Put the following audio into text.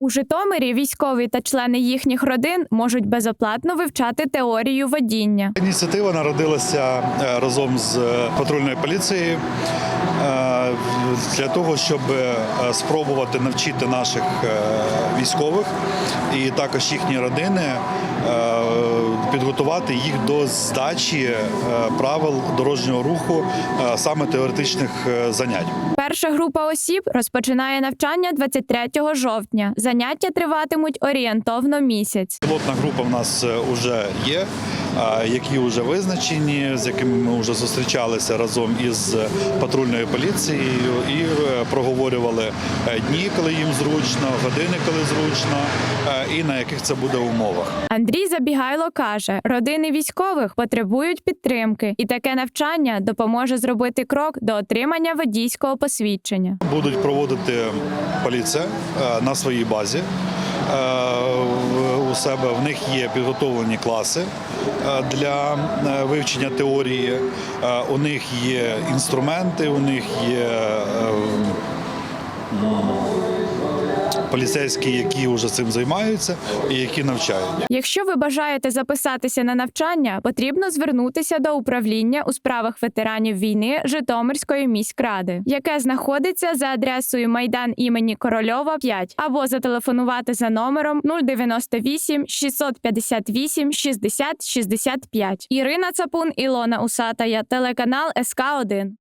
У Житомирі військові та члени їхніх родин можуть безоплатно вивчати теорію водіння. Ініціатива народилася е, разом з е, патрульною поліцією е, для того, щоб спробувати навчити наших військових і також їхні родини підготувати їх до здачі правил дорожнього руху саме теоретичних занять. Перша група осіб розпочинає навчання 23 жовтня. Заняття триватимуть орієнтовно місяць. Пілотна група в нас вже є, які вже визначені, з якими ми вже зустрічалися разом із патрульною поліцією і е, проговорювали е, дні, коли їм зручно, години, коли зручно, е, і на яких це буде умовах. Андрій Забігайло каже, родини військових потребують підтримки, і таке навчання допоможе зробити крок до отримання водійського посвідчення. Будуть проводити поліція е, на своїй базі. Е, У себе в них є підготовлені класи е, для вивчення теорії. У них є інструменти, у них є поліцейські, які вже цим займаються і які навчають. Якщо ви бажаєте записатися на навчання, потрібно звернутися до управління у справах ветеранів війни Житомирської міськради, яке знаходиться за адресою Майдан імені Корольова 5, або зателефонувати за номером 098 658 60 65. Ірина Цапун, Ілона Усатая, телеканал СК 1